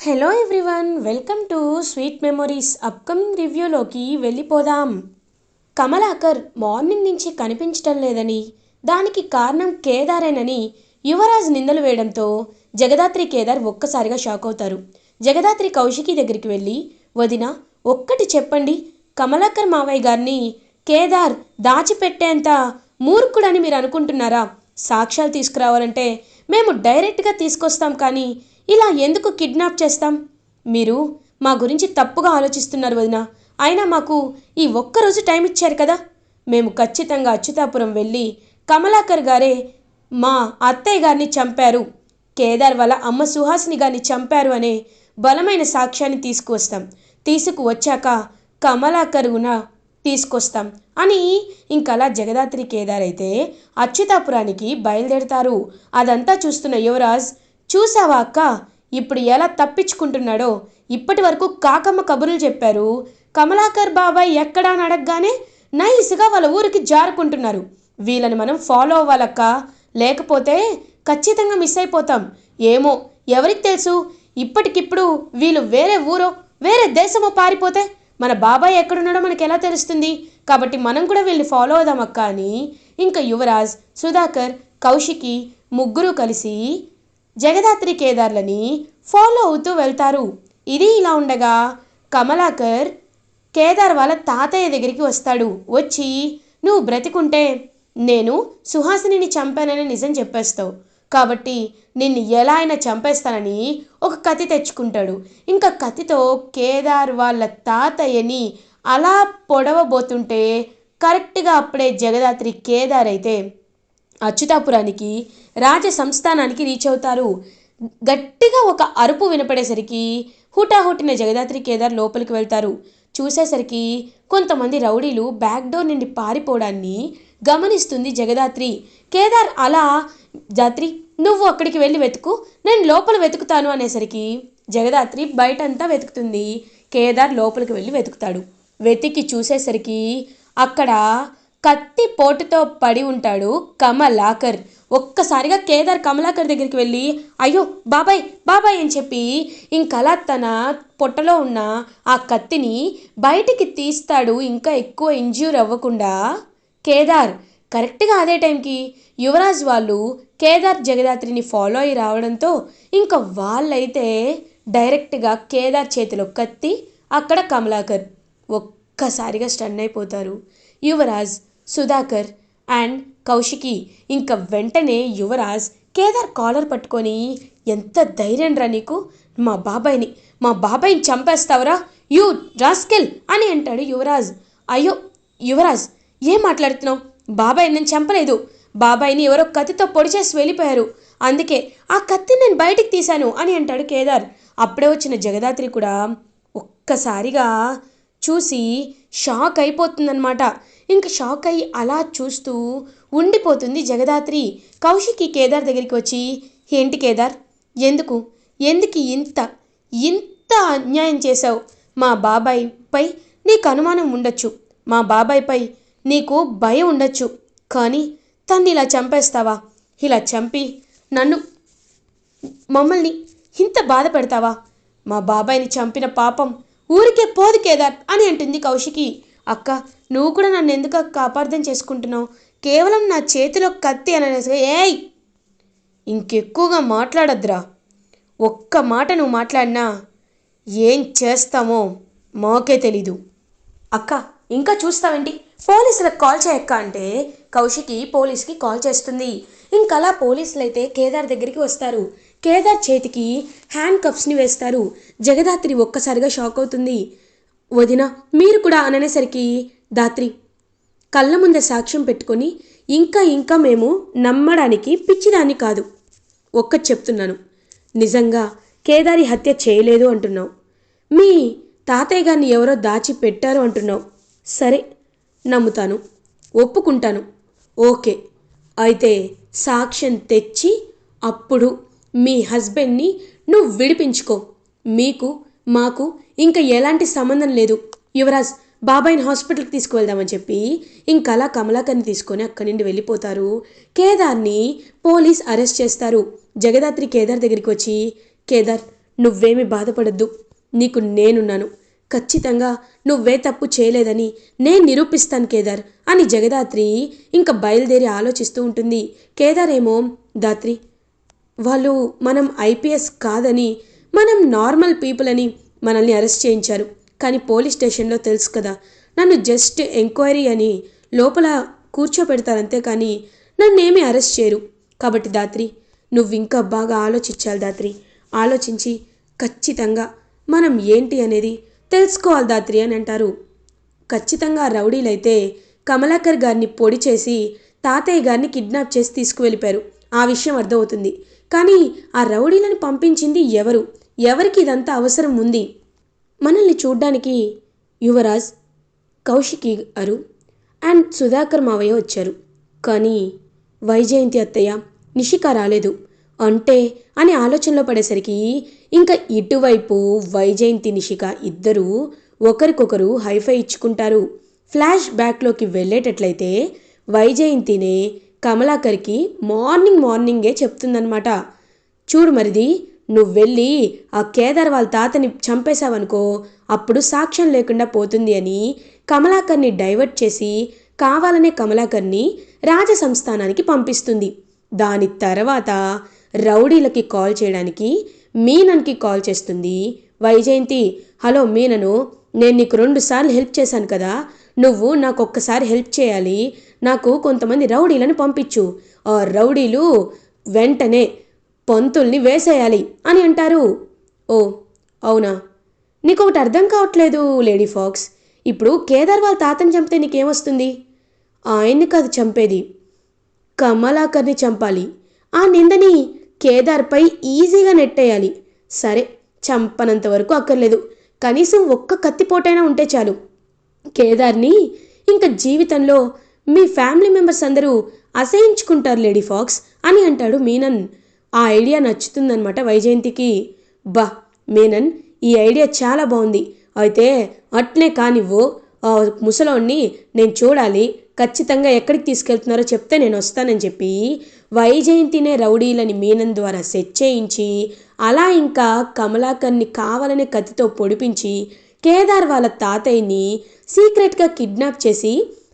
Hello everyone welcome to sweet memories upcoming రివ్యూలోకి వెళ్ళిపోదాం. Kamalakar morning నుంచి కనిపించటం లేదని దానికి కారణం కేదారేనని యువరాజ్ నిందలు వేయడంతో జగదాత్రి కేదార్ ఒక్కసారిగా షాక్ అవుతారు. జగదాత్రి కౌశికి దగ్గరికి వెళ్ళి వదిన ఒక్కటి చెప్పండి కమలాకర్ మావయ్య గారిని కేదార్ దాచిపెట్టేంత మూర్ఖుడని మీరు అనుకుంటున్నారా? సాక్ష్యాలు తీసుకురావాలంటే మేము డైరెక్ట్గా తీసుకొస్తాం కానీ ఇలా ఎందుకు కిడ్నాప్ చేస్తాం? మీరు మా గురించి తప్పుగా ఆలోచిస్తున్నారు వదిన. అయినా మాకు ఈ ఒక్కరోజు టైం ఇచ్చారు కదా. మేము ఖచ్చితంగా అచ్యుతాపురం వెళ్ళి కమలాకర్ గారే మా అత్తయ్య గారిని చంపారు. కేదార్ వాళ్ళ అమ్మ సుహాసిని గారిని చంపారు అనే బలమైన సాక్ష్యాన్ని తీసుకువస్తాం. తీసుకువచ్చాక కమలాకరున తీసుకొస్తాం అని ఇంకలా జగదాత్రి కేదార్ అయితే అచ్యుతాపురానికి బయలుదేరతారు. అదంతా చూస్తున్న యువరాజ్ చూసావా అక్క? ఇప్పుడు ఎలా తప్పించుకుంటున్నాడో? ఇప్పటి వరకు కాకమ్మ కబుర్లు చెప్పారు. కమలాకర్ బాబాయ్ ఎక్కడా అని అడగగానే నైస్గా వాళ్ళ ఊరికి జారుకుంటున్నారు. వీళ్ళని మనం ఫాలో అవ్వాలక్క. లేకపోతే ఖచ్చితంగా మిస్ అయిపోతాం. ఏమో ఎవరికి తెలుసు? ఇప్పటికిప్పుడు వీళ్ళు వేరే ఊరో వేరే దేశమో పారిపోతే మన బాబాయ్ ఎక్కడున్నాడో మనకు ఎలా తెలుస్తుంది? కాబట్టి మనం కూడా వీళ్ళని ఫాలో అవుదాం అక్క అని ఇంకా యువరాజ్ సుధాకర్ కౌశికి ముగ్గురు కలిసి జగదాత్రి కేదార్లని ఫాలో అవుతూ వెళ్తారు. ఇది ఇలా ఉండగా కమలాకర్ కేదార్ వాళ్ళ తాతయ్య దగ్గరికి వస్తాడు. వచ్చి నువ్వు బ్రతికుంటే నేను సుహాసినిని చంపానని నిజం చెప్పేస్తావు. కాబట్టి నిన్ను ఎలా అయినా చంపేస్తానని ఒక కత్తి తెచ్చుకుంటాడు. ఇంకా కత్తితో కేదార్ వాళ్ళ తాతయ్యని అలా పొడవబోతుంటే కరెక్ట్గా అప్పుడే జగదాత్రి కేదార్ అయితే అచ్యుతాపురానికి రాజ సంస్థానానికి రీచ్ అవుతారు. గట్టిగా ఒక అరుపు వినపడేసరికి హుటాహుటిన జగదాత్రి కేదార్ లోపలికి వెళ్తారు. చూసేసరికి కొంతమంది రౌడీలు బ్యాక్ డోర్ నుండి పారిపోవడాన్ని గమనిస్తుంది జగదాత్రి. కేదార్ అలా జాత్రి నువ్వు అక్కడికి వెళ్ళి వెతుకు. నేను లోపల వెతుకుతాను అనేసరికి జగదాత్రి బయటంతా వెతుకుతుంది. కేదార్ లోపలికి వెళ్ళి వెతుకుతాడు. వెతికి చూసేసరికి అక్కడ కత్తి పోటుతో పడి ఉంటాడు కమలాకర్. ఒక్కసారిగా కేదార్ కమలాకర్ దగ్గరికి వెళ్ళి అయ్యో బాబాయ్ బాబాయ్ అని చెప్పి ఇంకలా తన పొట్టలో ఉన్న ఆ కత్తిని బయటికి తీస్తాడు. ఇంకా ఎక్కువ ఇంజ్యూర్ అవ్వకుండా కేదార్. కరెక్ట్గా అదే టైంకి యువరాజ్ వాళ్ళు కేదార్ జగదాత్రిని ఫాలో అయ్యి రావడంతో ఇంకా వాళ్ళైతే డైరెక్ట్గా కేదార్ చేతిలో కత్తి అక్కడ కమలాకర్ ఒక్కసారిగా స్టన్ అయిపోతారు. యువరాజ్ సుధాకర్ అండ్ కౌశికి. ఇంకా వెంటనే యువరాజ్ కేదార్ కాలర్ పట్టుకొని ఎంత ధైర్యం రా నీకు మా బాబాయ్ని మా బాబాయ్ని చంపేస్తావురా యూ రాస్కెల్ అని అంటాడు యువరాజ్. అయ్యో యువరాజ్ ఏం మాట్లాడుతున్నావు? బాబాయ్ నేను చంపలేదు. బాబాయ్ని ఎవరో కత్తితో పొడి చేసి వెళ్ళిపోయారు. అందుకే ఆ కత్తిని నేను బయటికి తీశాను అని అంటాడు కేదార్. అప్పుడే వచ్చిన జగదాత్రి కూడా ఒక్కసారిగా చూసి షాక్ అయిపోతుందన్నమాట. ఇంక షాక్ అయ్యి అలా చూస్తూ ఉండిపోతుంది జగదాత్రి. కౌశికి కేదార్ దగ్గరికి వచ్చి ఏంటి కేదార్? ఎందుకు? ఎందుకు ఇంత ఇంత అన్యాయం చేశావు? మా బాబాయ్పై నీకు అనుమానం ఉండొచ్చు. మా బాబాయ్పై నీకు భయం ఉండొచ్చు. కానీ తన్ని ఇలా చంపేస్తావా? ఇలా చంపి నన్ను మమ్మల్ని ఇంత బాధ పెడతావా? మా బాబాయ్ని చంపిన పాపం ఊరికే పోదు కేదార్ అని అంటుంది కౌశికి. అక్క నువ్వు కూడా నన్ను ఎందుకు అక్క అపార్థం చేసుకుంటున్నావు? కేవలం నా చేతిలో కత్తి అనేసి ఏయ్! ఇంకెక్కువగా మాట్లాడద్దురా. ఒక్క మాట నువ్వు మాట్లాడినా ఏం చేస్తామో మాకే తెలీదు. అక్క ఇంకా చూస్తావేంటి? పోలీసులకు కాల్ చేయక్క అంటే కౌశికి పోలీస్కి కాల్ చేస్తుంది. ఇంకలా పోలీసులు అయితే కేదార్ దగ్గరికి వస్తారు. కేదార్ చేతికి హ్యాండ్ కప్స్ని వేస్తారు. జగదాత్రి ఒక్కసారిగా షాక్ అవుతుంది. వదిన మీరు కూడా అననేసరికి దాత్రి కళ్ళ ముందే సాక్ష్యం పెట్టుకొని ఇంకా ఇంకా మేము నమ్మడానికి పిచ్చిదాన్ని కాదు. ఒక్కటి చెప్తున్నాను. నిజంగా కేదారి హత్య చేయలేదు అంటున్నావు. మీ తాతయ్య గారిని ఎవరో దాచి పెట్టారు అంటున్నావు. సరే నమ్ముతాను. ఒప్పుకుంటాను. ఓకే. అయితే సాక్ష్యం తెచ్చి అప్పుడు మీ హస్బెండ్ని నువ్వు విడిపించుకో. మీకు మాకు ఇంకా ఎలాంటి సంబంధం లేదు. యువరాజ్ బాబాయ్ని హాస్పిటల్కి తీసుకువెళ్దామని చెప్పి ఇంకలా కమలాకర్ని తీసుకొని అక్కడి నుండి వెళ్ళిపోతారు. కేదార్ని పోలీస్ అరెస్ట్ చేస్తారు. జగదాత్రి కేదార్ దగ్గరికి వచ్చి కేదార్ నువ్వేమీ బాధపడద్దు. నీకు నేనున్నాను. ఖచ్చితంగా నువ్వే తప్పు చేయలేదని నేను నిరూపిస్తాను కేదార్ అని జగదాత్రి ఇంకా బయలుదేరి ఆలోచిస్తూ ఉంటుంది. కేదార్ ఏమో దాత్రి వాళ్ళు మనం ఐపీఎస్ కాదని మనం నార్మల్ పీపుల్ అని మనల్ని అరెస్ట్ చేయించారు. కానీ పోలీస్ స్టేషన్లో తెలుసు కదా నన్ను జస్ట్ ఎంక్వైరీ అని లోపల కూర్చోపెడతారంతే కానీ నన్నేమీ అరెస్ట్ చేయరు. కాబట్టి దాత్రి నువ్వు ఇంకా బాగా ఆలోచించాలి దాత్రి. ఆలోచించి ఖచ్చితంగా మనం ఏంటి అనేది తెలుసుకోవాలి దాత్రి అని అంటారు. ఖచ్చితంగా రౌడీలైతే కమలాకర్ గారిని పొడి చేసి తాతయ్య గారిని కిడ్నాప్ చేసి తీసుకువెళ్ళిపారు ఆ విషయం అర్థమవుతుంది. కానీ ఆ రౌడీలను పంపించింది ఎవరు? ఎవరికి ఇదంతా అవసరం ఉంది? మనల్ని చూడ్డానికి యువరాజ్ కౌశికి గారు అండ్ సుధాకర్ మావయ్య వచ్చారు. కానీ వైజయంతి అత్తయ్య నిషిక రాలేదు. అంటే అని ఆలోచనలో పడేసరికి ఇంకా ఇటువైపు వైజయంతి నిషిక ఇద్దరూ ఒకరికొకరు హైఫై ఇచ్చుకుంటారు. ఫ్లాష్ బ్యాక్లోకి వెళ్ళేటట్లయితే వైజయంతినే కమలాకర్కి మార్నింగ్ మార్నింగే చెప్తుందనమాట చూడు మరిది నువ్వు వెళ్ళి ఆ కేదార్ వాళ్ళ తాతని చంపేశావనుకో అప్పుడు సాక్ష్యం లేకుండా పోతుంది అని కమలాకర్ని డైవర్ట్ చేసి కావాలనే కమలాకర్ని రాజసంస్థానానికి పంపిస్తుంది. దాని తర్వాత రౌడీలకి కాల్ చేయడానికి మీనన్కి కాల్ చేస్తుంది. వైజయంతి హలో మీనను నేను నీకు రెండు సార్లు హెల్ప్ చేశాను కదా నువ్వు నాకు ఒక్కసారి హెల్ప్ చేయాలి. నాకు కొంతమంది రౌడీలను పంపించు. ఆ రౌడీలు వెంటనే పంతుల్ని వేసేయాలి అని అంటారు. ఓ అవునా? నీకు ఒకటి అర్థం కావట్లేదు లేడీ ఫాక్స్. ఇప్పుడు కేదార్ వాళ్ళ తాతని చంపితే నీకేమొస్తుంది? ఆయన్ని కాదు చంపేది. కమలాకర్ని చంపాలి. ఆ నిందని కేదార్పై ఈజీగా నెట్టేయాలి. సరే చంపనంత వరకు అక్కర్లేదు. కనీసం ఒక్క కత్తిపోటైనా ఉంటే చాలు. కేదార్ని ఇంకా జీవితంలో మీ ఫ్యామిలీ మెంబర్స్ అందరూ అసహించుకుంటారు లేడీ ఫాక్స్ అని అంటాడు మీనన్. ఆ ఐడియా నచ్చుతుందన్నమాట వైజయంతికి. బా మీనన్ ఈ ఐడియా చాలా బాగుంది అయితే అట్నే కానివ్వు ఆ నేను చూడాలి. ఖచ్చితంగా ఎక్కడికి తీసుకెళ్తున్నారో చెప్తే నేను వస్తానని చెప్పి వైజయంతినే రౌడీలని మీనన్ ద్వారా సెట్ చేయించి అలా ఇంకా కమలాకర్ని కావాలనే కత్తితో పొడిపించి కేదార్ వాళ్ళ తాతయ్యని సీక్రెట్గా కిడ్నాప్ చేసి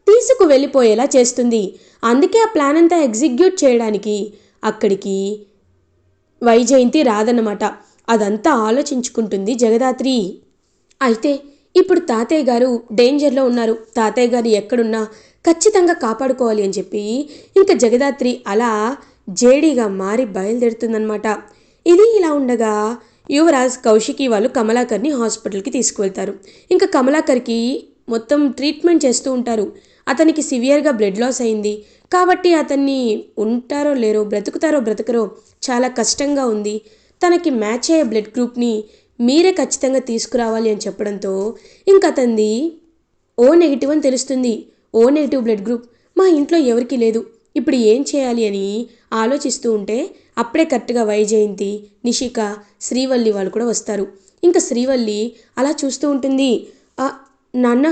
తీసుకు వెళ్ళిపోయేలా చేస్తుంది. అందుకే ఆ ప్లాన్ అంతా ఎగ్జిక్యూట్ చేయడానికి అక్కడికి వైజయంతి రాదన్నమాట. అదంతా ఆలోచించుకుంటుంది జగదాత్రి. అయితే ఇప్పుడు తాతయ్య గారు డేంజర్లో ఉన్నారు. తాతయ్య గారు ఎక్కడున్నా ఖచ్చితంగా కాపాడుకోవాలి అని చెప్పి ఇంకా జగదాత్రి అలా జేడీగా మారి బయలుదేరుతుందనమాట ఇది ఇలా ఉండగా యువరాజ్ కౌశికి వాళ్ళు కమలాకర్ని హాస్పిటల్కి తీసుకువెళ్తారు. ఇంకా కమలాకర్కి మొత్తం ట్రీట్మెంట్ చేస్తూ ఉంటారు. అతనికి సివియర్గా బ్లడ్ లాస్ అయింది. కాబట్టి అతన్ని ఉంటారో లేరో బ్రతుకుతారో బ్రతకరో చాలా కష్టంగా ఉంది. తనకి మ్యాచ్ అయ్యే బ్లడ్ గ్రూప్ని మీరే ఖచ్చితంగా తీసుకురావాలి అని చెప్పడంతో ఇంకా అతనిది ఓ నెగిటివ్ అని తెలుస్తుంది. ఓ నెగిటివ్ బ్లడ్ గ్రూప్ మా ఇంట్లో ఎవరికీ లేదు. ఇప్పుడు ఏం చేయాలి అని ఆలోచిస్తూ ఉంటే అప్పుడే కరెక్ట్గా వైజయంతి నిషిక శ్రీవల్లి వాళ్ళు కూడా వస్తారు. ఇంకా శ్రీవల్లి అలా చూస్తూ ఉంటుంది. నాన్న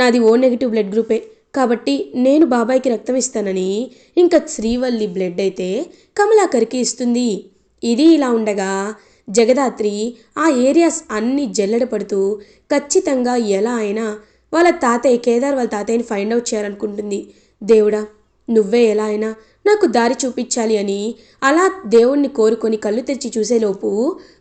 నాది ఓ నెగిటివ్ బ్లడ్ గ్రూపే. కాబట్టి నేను బాబాయ్కి రక్తం ఇస్తానని ఇంకా శ్రీవల్లి బ్లడ్ అయితే కమలాకర్కి ఇస్తుంది. ఇది ఇలా ఉండగా జగదాత్రి ఆ ఏరియాస్ అన్నీ జల్లెడ పడుతూ ఖచ్చితంగా ఎలా అయినా వాళ్ళ తాతయ్య కేదార్ వాళ్ళ తాతయ్యని ఫైండ్ అవుట్ చేయాలనుకుంటుంది. దేవుడా నువ్వే ఎలా అయినా నాకు దారి చూపించాలి అని అలా దేవుణ్ణి కోరుకొని కళ్ళు తెరిచి చూసేలోపు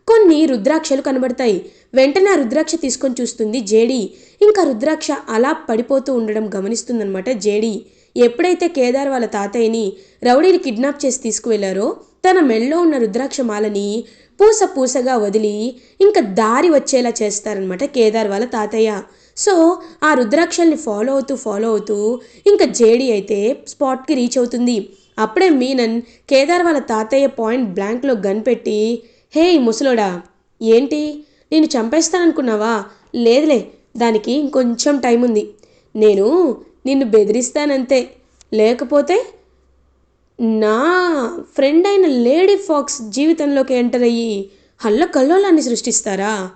కొన్ని రుద్రాక్షలు కనబడతాయి. వెంటనే ఆ రుద్రాక్ష తీసుకొని చూస్తుంది జేడి. ఇంకా రుద్రాక్ష అలా పడిపోతూ ఉండడం గమనిస్తుందన్నమాట జేడి. ఎప్పుడైతే కేదార్ వాళ్ళ తాతయ్యని రౌడీని కిడ్నాప్ చేసి తీసుకువెళ్ళారో తన మెళ్ళలో ఉన్న రుద్రాక్ష మాలని పూస పూసగా వదిలి ఇంకా దారి వచ్చేలా చేస్తారనమాట కేదార్ వాళ్ళ తాతయ్య. సో ఆ రుద్రాక్షల్ని ఫాలో అవుతూ ఫాలో అవుతూ ఇంకా జేడి అయితే స్పాట్కి రీచ్ అవుతుంది. అప్పుడే మీనన్ కేదార్ వాళ్ళ తాతయ్య పాయింట్ బ్లాంక్లో గన్ పెట్టి హే ముసలోడా ఏంటి? నేను చంపేస్తాననుకున్నావా? లేదులే దానికి ఇంకొంచెం టైం ఉంది. నేను నిన్ను బెదిరిస్తానంతే. లేకపోతే నా ఫ్రెండ్ అయిన లేడీ ఫాక్స్ జీవితంలోకి ఎంటర్ అయ్యి హల్ల కల్లోలాన్ని సృష్టిస్తారా?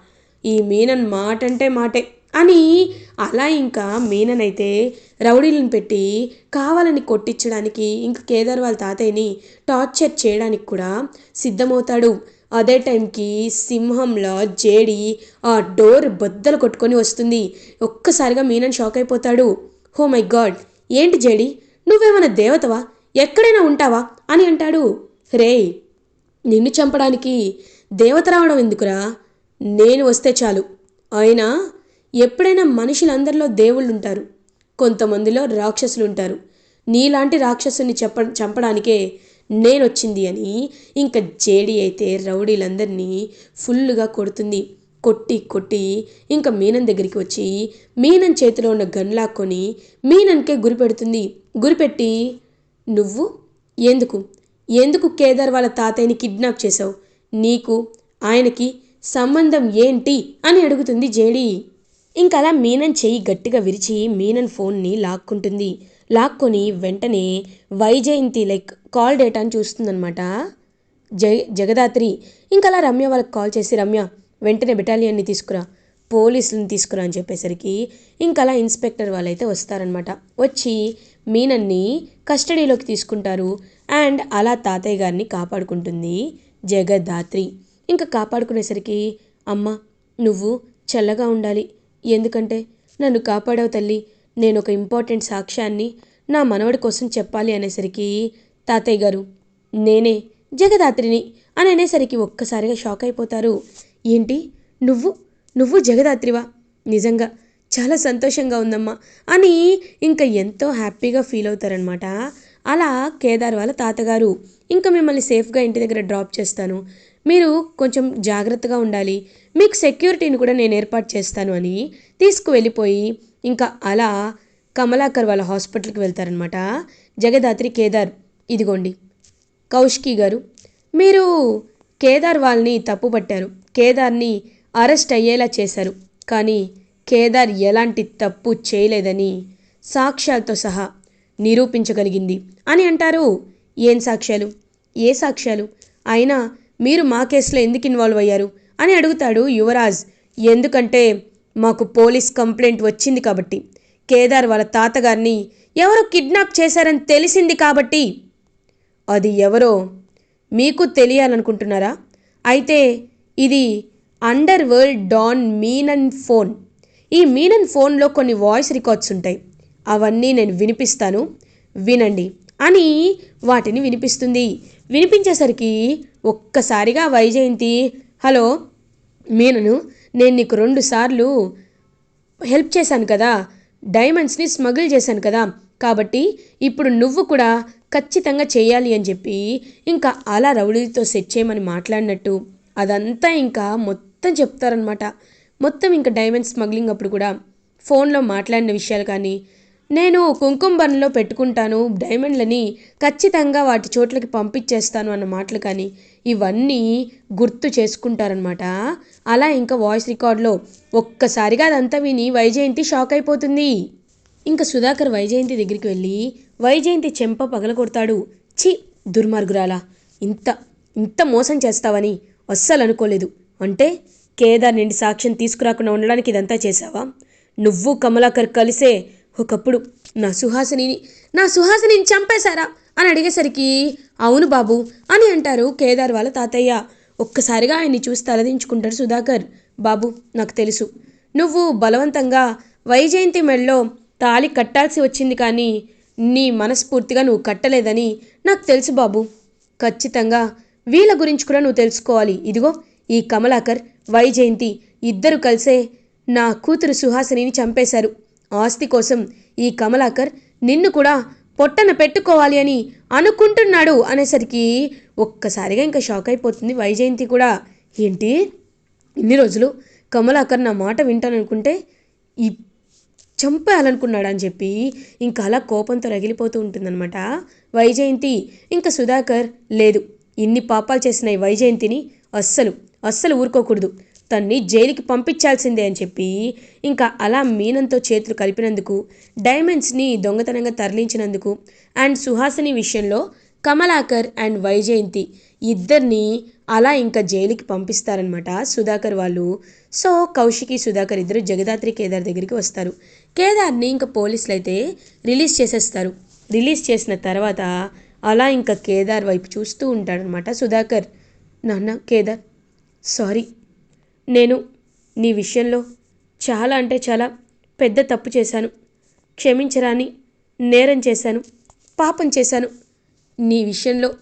ఈ మీనన్ మాట అంటే మాటే. అని అలా ఇంకా మీనన్ అయితే రౌడీలను పెట్టి కావాలని కొట్టించడానికి ఇంక కేదార్ వాళ్ళ తాతయ్యని టార్చర్ చేయడానికి కూడా సిద్ధమవుతాడు. అదే టైంకి సింహంలో జేడి ఆ డోర్ బద్దలు కొట్టుకొని వస్తుంది. ఒక్కసారిగా మీనన్ షాక్ అయిపోతాడు. Oh my God! ఏంటి జేడి? నువ్వేమైనా దేవతవా? ఎక్కడైనా ఉంటావా? అని అంటాడు. రే నిన్ను చంపడానికి దేవత రావడం ఎందుకురా? నేను వస్తే చాలు. అయినా ఎప్పుడైనా మనుషులందరిలో దేవుళ్ళు ఉంటారు కొంతమందిలో రాక్షసులు ఉంటారు నీలాంటి రాక్షసుని చెప్ప చంపడానికే నేనొచ్చింది అని ఇంకా జేడి అయితే రౌడీలందరినీ ఫుల్లుగా కొడుతుంది. కొట్టి కొట్టి ఇంకా మీనన్ దగ్గరికి వచ్చి మీనన్ చేతిలో ఉన్న గన్ లాక్కొని మీనన్కే గురి పెడుతుంది. గురిపెట్టి నువ్వు? ఎందుకు? ఎందుకు కేదార్ వాళ్ళ తాతయ్యని కిడ్నాప్ చేశావు? నీకు ఆయనకి సంబంధం ఏంటి? అని అడుగుతుంది జేడి. ఇంకా అలా మీనన్ చెయ్యి గట్టిగా విరిచి మీనన్ ఫోన్ని లాక్కుంటుంది. లాక్కొని వెంటనే వైజయంతి లైక్ కాల్ డేటాని చూస్తుందనమాట జగ జగదాత్రి ఇంకా అలా రమ్య వాళ్ళకి కాల్ చేసి రమ్య వెంటనే బెటాలియన్ని తీసుకురా పోలీసులను తీసుకురా అని చెప్పేసరికి ఇంకా అలా ఇన్స్పెక్టర్ వాళ్ళైతే వస్తారనమాట వచ్చి మీనన్ని కస్టడీలోకి తీసుకుంటారు. అండ్ అలా తాతయ్య గారిని కాపాడుకుంటుంది జగదాత్రి. ఇంకా కాపాడుకునేసరికి అమ్మ నువ్వు చల్లగా ఉండాలి. ఎందుకంటే నన్ను కాపాడావు తల్లి. నేను ఒక ఇంపార్టెంట్ సాక్ష్యాన్ని నా మనవడి కోసం చెప్పాలి అనేసరికి తాతయ్య గారు నేనే జగదాత్రిని అని అనేసరికి ఒక్కసారిగా షాక్ అయిపోతారు. ఏంటి? నువ్వు? నువ్వు జగదాత్రివా? నిజంగా చాలా సంతోషంగా ఉందమ్మా అని ఇంకా ఎంతో హ్యాపీగా ఫీల్ అవుతారనమాట అలా కేదార్ వాళ్ళ తాతగారు ఇంకా మిమ్మల్ని సేఫ్గా ఇంటి దగ్గర డ్రాప్ చేస్తాను. మీరు కొంచెం జాగ్రత్తగా ఉండాలి. మీకు సెక్యూరిటీని కూడా నేను ఏర్పాటు చేస్తాను అని తీసుకువెళ్ళిపోయి ఇంకా అలా కమలాకర్ వాళ్ళ హాస్పిటల్కి వెళ్తారనమాట జగదాత్రి కేదార్ ఇదిగోండి కౌష్కి గారు. మీరు కేదార్ వాళ్ళని తప్పుపట్టారు కేదార్ని అరెస్ట్ అయ్యేలా చేశారు. కానీ కేదార్ ఎలాంటి తప్పు చేయలేదని సాక్ష్యాలతో సహా నిరూపించగలిగింది. అని అంటారు. ఏం సాక్ష్యాలు? ఏ సాక్ష్యాలు? అయినా మీరు మా కేసులో ఎందుకు ఇన్వాల్వ్ అయ్యారు? అని అడుగుతాడు యువరాజ్. ఎందుకంటే మాకు పోలీస్ కంప్లైంట్ వచ్చింది కాబట్టి. కేదార్ వాళ్ళ తాతగారిని ఎవరో కిడ్నాప్ చేశారని తెలిసింది కాబట్టి. అది ఎవరో మీకు తెలియాలనుకుంటున్నారా? అయితే ఇది underworld don Menon phone. ఈ మీనన్ ఫోన్లో కొన్ని వాయిస్ రికార్డ్స్ ఉంటాయి. అవన్నీ నేను వినిపిస్తాను. వినండి. అని వాటిని వినిపిస్తుంది. వినిపించేసరికి ఒక్కసారిగా వైజయంతి హలో మీనను నేను నీకు రెండుసార్లు హెల్ప్ చేశాను కదా డైమండ్స్ని స్మగుల్ చేశాను కదా కాబట్టి ఇప్పుడు నువ్వు కూడా ఖచ్చితంగా చేయాలి అని చెప్పి ఇంకా అలా రౌడీతో సెట్ చేయమని మాట్లాడినట్టు అదంతా ఇంకా మొత్తం చెప్తారనమాట మొత్తం ఇంకా డైమండ్ స్మగ్లింగ్ అప్పుడు కూడా ఫోన్లో మాట్లాడిన విషయాలు కానీ నేను కుంకుమ బన్లో పెట్టుకుంటాను డైమండ్లని ఖచ్చితంగా వాటి చోట్లకి పంపించేస్తాను అన్న మాటలు కానీ ఇవన్నీ గుర్తు చేసుకుంటారనమాట అలా ఇంకా వాయిస్ రికార్డ్లో ఒక్కసారిగా అదంతా విని వైజయంతి షాక్ అయిపోతుంది. ఇంకా సుధాకర్ వైజయంతి దగ్గరికి వెళ్ళి వైజయంతి చెంప పగలగొడతాడు. ఛీ దుర్మార్గురాలా ఇంత ఇంత మోసం చేస్తావని అస్సలు అనుకోలేదు. అంటే కేదార్ నుండి సాక్ష్యం తీసుకురాకుండా ఉండడానికి ఇదంతా చేశావా? నువ్వు కమలాకర్ కలిసే ఒకప్పుడు నా సుహాసినిని నా సుహాసినిని చంపేశారా? అని అడిగేసరికి అవును బాబు అని అంటారు కేదార్ వాళ్ళ తాతయ్య. ఒక్కసారిగా ఆయన్ని చూసి తలదించుకుంటాడు సుధాకర్. బాబు నాకు తెలుసు. నువ్వు బలవంతంగా వైజయంతి మెడలో తాళి కట్టాల్సి వచ్చింది కానీ నీ మనస్ఫూర్తిగా నువ్వు కట్టలేదని నాకు తెలుసు బాబు. ఖచ్చితంగా వీళ్ళ గురించి కూడా నువ్వు తెలుసుకోవాలి. ఇదిగో ఈ కమలాకర్ వైజయంతి ఇద్దరు కలిసే నా కూతురు సుహాసినిని చంపేశారు. ఆస్తి కోసం ఈ కమలాకర్ నిన్ను కూడా పొట్టన పెట్టుకోవాలి అని అనుకుంటున్నాడు అనేసరికి ఒక్కసారిగా ఇంకా షాక్ అయిపోతుంది వైజయంతి కూడా. ఏంటి? ఇన్ని రోజులు కమలాకర్ నా మాట వింటాననుకుంటే ఈ చంపేయాలనుకున్నాడు అని చెప్పి ఇంకా అలా కోపంతో రగిలిపోతూ ఉంటుందన్నమాట. వైజయంతి ఇంకా సుధాకర్ లేదు. ఇన్ని పాపాలు చేసిన ఈ వైజయంతిని అస్సలు అస్సలు ఊరుకోకూడదు. తన్ని జైలుకి పంపించాల్సిందే అని చెప్పి ఇంకా అలా మీనంతో చేతులు కలిపినందుకు డైమండ్స్ని దొంగతనంగా తరలించినందుకు అండ్ సుహాసిని విషయంలో కమలాకర్ అండ్ వైజయంతి ఇద్దరిని అలా ఇంకా జైలుకి పంపిస్తారనమాట సుధాకర్ వాళ్ళు. సో కౌశికి సుధాకర్ ఇద్దరు జగదాత్రి కేదార్ దగ్గరికి వస్తారు. కేదార్ని ఇంకా పోలీసులు అయితే రిలీజ్ చేసేస్తారు. రిలీజ్ చేసిన తర్వాత అలా ఇంకా కేదార్ వైపు చూస్తూ ఉంటాడనమాట సుధాకర్. నాన్న కేదార్ సారీ. నేను నీ విషయంలో చాలా అంటే చాలా పెద్ద తప్పు చేశాను. క్షమించరాని నేరం చేశాను. పాపం చేశాను. నీ విషయంలో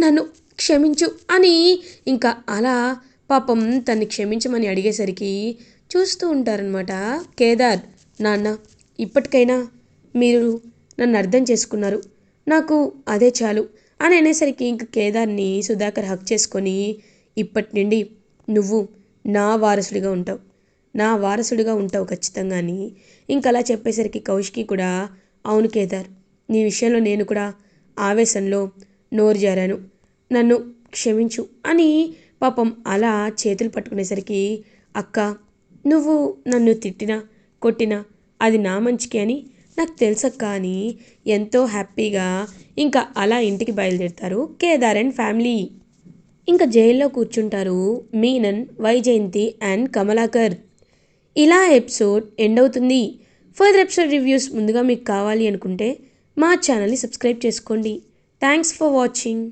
నన్ను క్షమించు అని ఇంకా అలా పాపం తన్ని క్షమించమని అడిగేసరికి చూస్తూ ఉంటారనమాట కేదార్ నాన్న ఇప్పటికైనా మీరు నన్ను అర్థం చేసుకున్నారు. నాకు అదే చాలు అని అనేసరికి ఇంక కేదార్ని సుధాకర్ హక్ చేసుకొని ఇప్పటి నుండి నువ్వు నా వారసుడిగా ఉంటావు. నా వారసుడిగా ఉంటావు ఖచ్చితంగా అని ఇంకా అలా చెప్పేసరికి కౌశికి కూడా అవును కేదార్ నీ విషయంలో నేను కూడా ఆవేశంలో నోరు జారాను. నన్ను క్షమించు అని పాపం అలా చేతులు పట్టుకునేసరికి అక్క నువ్వు నన్ను తిట్టినా కొట్టినా అది నా మంచికి అని నాకు తెలుసక్క అని ఎంతో హ్యాపీగా ఇంకా అలా ఇంటికి బయలుదేరుతారు కేదార్ అండ్ ఫ్యామిలీ. ఇంకా జైల్లో కూర్చుంటారు మీనన్ వైజయంతి అండ్ కమలాకర్. ఇలా ఎపిసోడ్ ఎండ్ అవుతుంది ఫర్దర్ ఎపిసోడ్ రివ్యూస్ ముందుగా మీకు కావాలి అనుకుంటే మా ఛానల్ని సబ్స్క్రైబ్ చేసుకోండి. Thanks for watching.